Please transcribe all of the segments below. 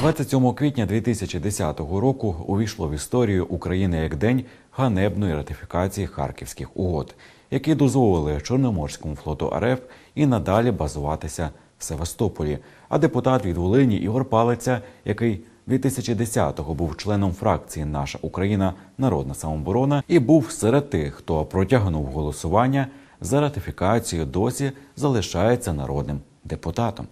27 квітня 2010 року увійшло в історію України як день ганебної ратифікації харківських угод, які дозволили Чорноморському флоту РФ і надалі базуватися в Севастополі. А депутат від Волині Ігор Палиця, який 2010-го був членом фракції Наша Україна Народна самооборона і був серед тих, хто протягнув голосування за ратифікацію, досі залишається народним депутатом.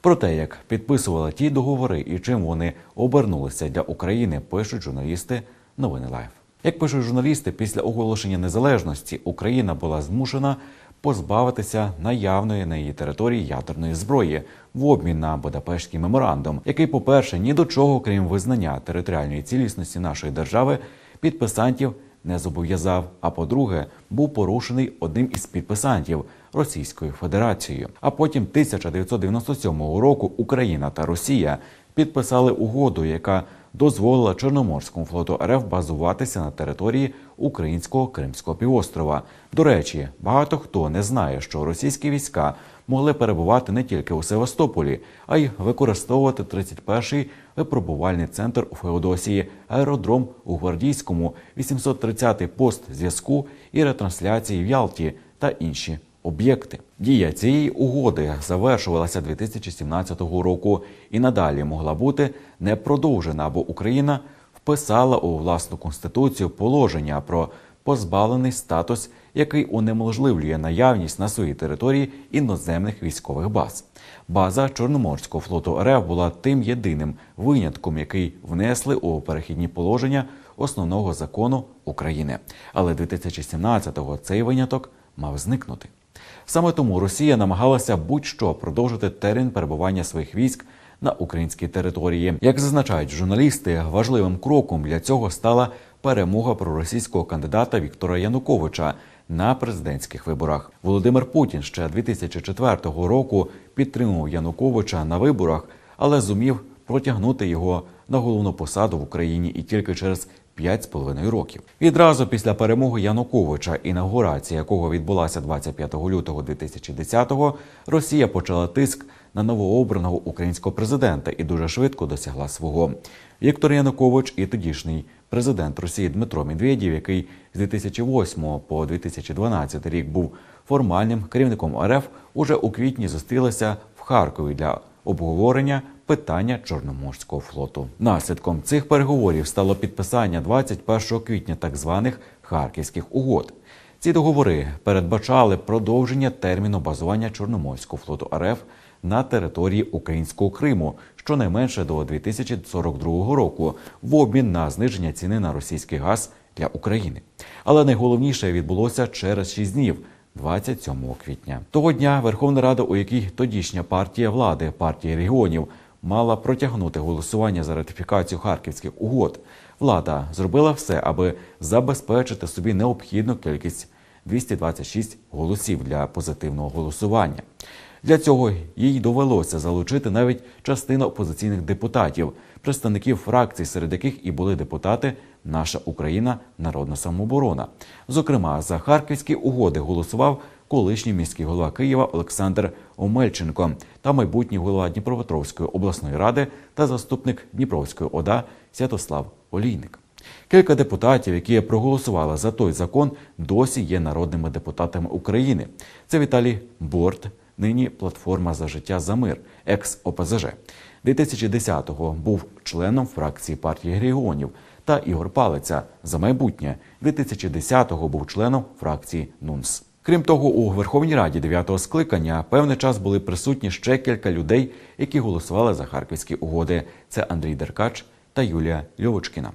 Про те, як підписували ті договори і чим вони обернулися для України, пишуть журналісти новини Лайф. Як пишуть журналісти, після оголошення незалежності Україна була змушена позбавитися наявної на її території ядерної зброї в обмін на Будапештський меморандум, який, по-перше, ні до чого, крім визнання територіальної цілісності нашої держави, підписантів не зобов'язав. А по-друге, був порушений одним із підписантів Російською Федерацією. А потім 1997 року Україна та Росія підписали угоду, яка дозволила Чорноморському флоту РФ базуватися на території українського Кримського півострова. До речі, багато хто не знає, що російські війська могли перебувати не тільки у Севастополі, а й використовувати 31-й випробувальний центр у Феодосії, аеродром у Гвардійському, 830-й пост зв'язку і ретрансляції в Ялті та інші об'єкти. Дія цієї угоди завершувалася 2017 року і надалі могла бути не продовжена, бо Україна вписала у власну конституцію положення про позбавлений статус, який унеможливлює наявність на своїй території іноземних військових баз. База Чорноморського флоту РФ була тим єдиним винятком, який внесли у перехідні положення основного закону України. Але 2017-го цей виняток мав зникнути. Саме тому Росія намагалася будь-що продовжити термін перебування своїх військ на українській території. Як зазначають журналісти, важливим кроком для цього стала перемога проросійського кандидата Віктора Януковича на президентських виборах. Володимир Путін ще 2004 року підтримував Януковича на виборах, але зумів протягнути його на головну посаду в Україні і тільки через 5,5 років. Відразу після перемоги Януковича, інаугурація якого відбулася 25 лютого 2010-го, Росія почала тиск на новообраного українського президента і дуже швидко досягла свого. Віктор Янукович і тодішній президент Росії Дмитро Медведєв, який з 2008 по 2012 рік був формальним керівником РФ, уже у квітні зустрілися в Харкові для обговорення питання Чорноморського флоту. Наслідком цих переговорів стало підписання 21 квітня так званих харківських угод. Ці договори передбачали продовження терміну базування Чорноморського флоту РФ на території українського Криму щонайменше до 2042 року в обмін на зниження ціни на російський газ для України. Але найголовніше відбулося через 6 днів. 27 квітня того дня Верховна Рада, у якій тодішня партія влади, партія регіонів, мала протягнути голосування за ратифікацію харківських угод. Влада зробила все, аби забезпечити собі необхідну кількість 226 голосів для позитивного голосування. Для цього їй довелося залучити навіть частину опозиційних депутатів, представників фракцій, серед яких і були депутати Наша Україна, Народна самооборона. Зокрема, за харківські угоди голосував колишній міський голова Києва Олександр Омельченко та майбутній голова Дніпропетровської обласної ради та заступник Дніпровської ОДА Святослав Олійник. Кілька депутатів, які проголосували за той закон, досі є народними депутатами України. Це Віталій Борт, нині платформа за життя за мир, екс ОПЗЖ. 2010-го був членом фракції партії регіонів та Ігор Палиця за майбутнє. 2010-го був членом фракції НУНС. Крім того, у Верховній Раді 9-го скликання певний час були присутні ще кілька людей, які голосували за харківські угоди. Це Андрій Деркач та Юлія Льовочкіна.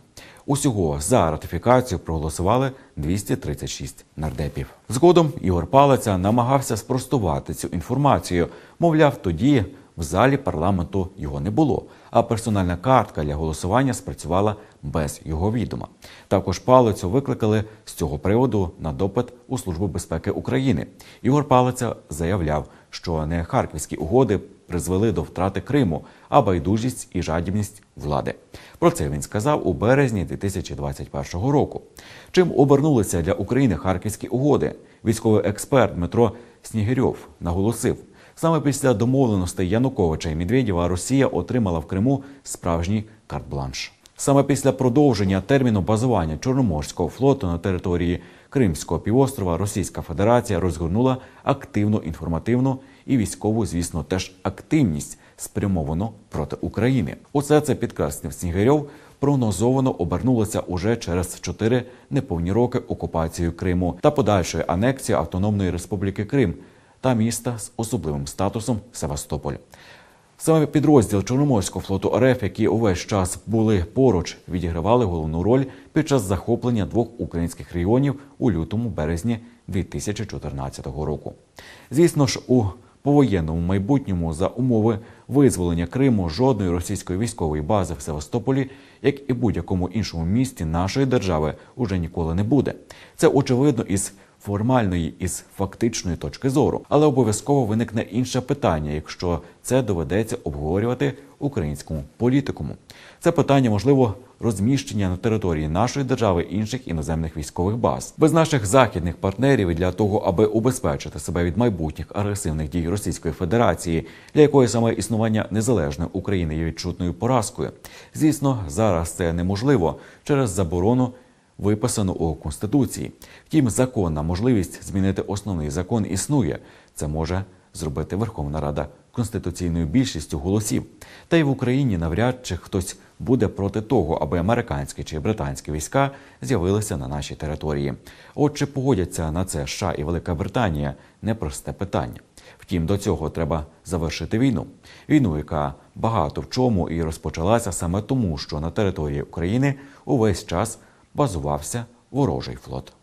Усього за ратифікацію проголосували 236 нардепів. Згодом Ігор Палиця намагався спростувати цю інформацію. Мовляв, тоді в залі парламенту його не було, а персональна картка для голосування спрацювала без його відома. Також палицю викликали з цього приводу на допит у Службу безпеки України. Ігор Палиця заявляв, що не харківські угоди призвели до втрати Криму, а байдужість і жадібність влади. Про це він сказав у березні 2021 року. Чим обернулися для України харківські угоди? Військовий експерт Дмитро Снігирьов наголосив. Саме після домовленостей Януковича і Медведєва Росія отримала в Криму справжній карт-бланш. Саме після продовження терміну базування Чорноморського флоту на території Кримського півострова Російська Федерація розгорнула активну інформативну і військову, звісно, теж активність спрямовану проти України. Усе це підкреслив Снігирьов. Прогнозовано обернулося уже через чотири неповні роки окупацією Криму та подальшої анексії Автономної Республіки Крим та міста з особливим статусом Севастополь. Саме підрозділ Чорноморського флоту РФ, які увесь час були поруч, відігравали головну роль під час захоплення двох українських регіонів у лютому березні 2014 року. Звісно ж, у повоєнному майбутньому за умови визволення Криму жодної російської військової бази в Севастополі, як і будь-якому іншому місті нашої держави, уже ніколи не буде. Це очевидно із формальної із фактичної точки зору, але обов'язково виникне інше питання, якщо це доведеться обговорювати українському політикуму. Це питання можливо розміщення на території нашої держави інших іноземних військових баз без наших західних партнерів для того, аби убезпечити себе від майбутніх агресивних дій Російської Федерації, для якої саме існування незалежної України є відчутною поразкою. Звісно, зараз це неможливо через заборону виписано у Конституції. Втім, законна можливість змінити основний закон існує. Це може зробити Верховна Рада конституційною більшістю голосів. Та й в Україні навряд чи хтось буде проти того, аби американські чи британські війська з'явилися на нашій території. От чи погодяться на це США і Велика Британія непросте питання. Втім, до цього треба завершити війну. Війну, яка багато в чому і розпочалася саме тому, що на території України увесь час базувався ворожий флот.